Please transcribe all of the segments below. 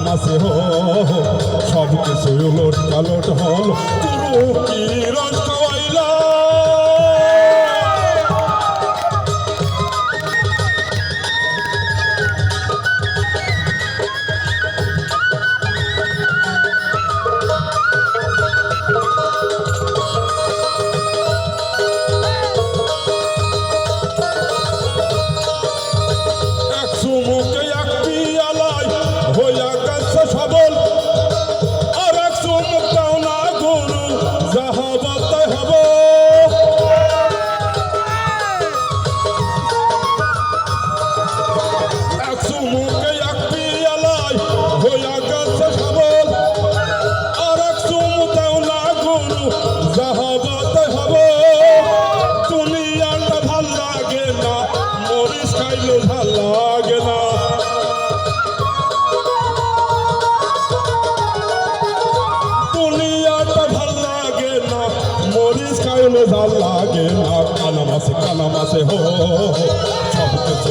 নামাসে হল সব কিছু উলট পালট হল। খাইলো ভালো লাগে লাগে না মরিচ খাইলো ভালো লাগে না। কানা মাসে, কানা হো সব কিছু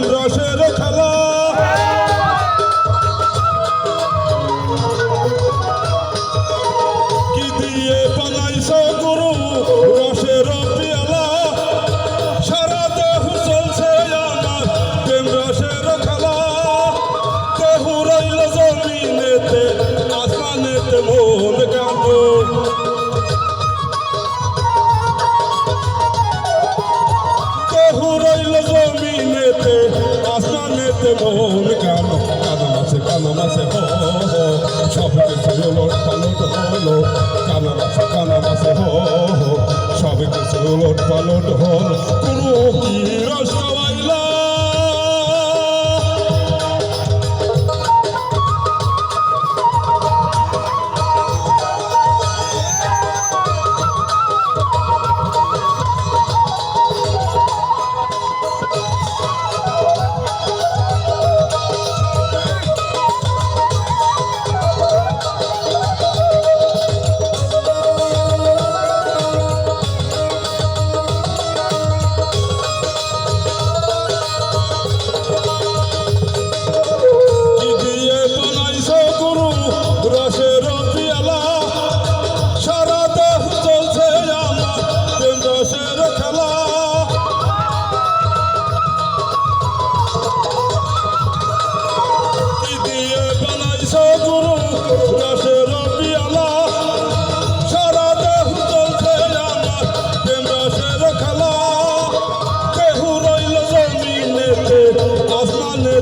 প্রেম রসের খেলা। কি দিয়ে বানাইছো Yeah.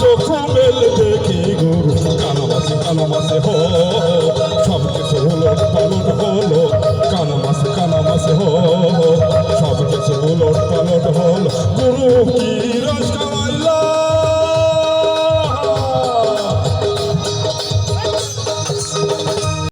চোখ মেলে দেখি গরু কানামাসি কানামাসি হো সব কিছু উলট পালট হলো কানামাসি কানামাসি হো সব কিছু উলট পালট হলো গুরু কি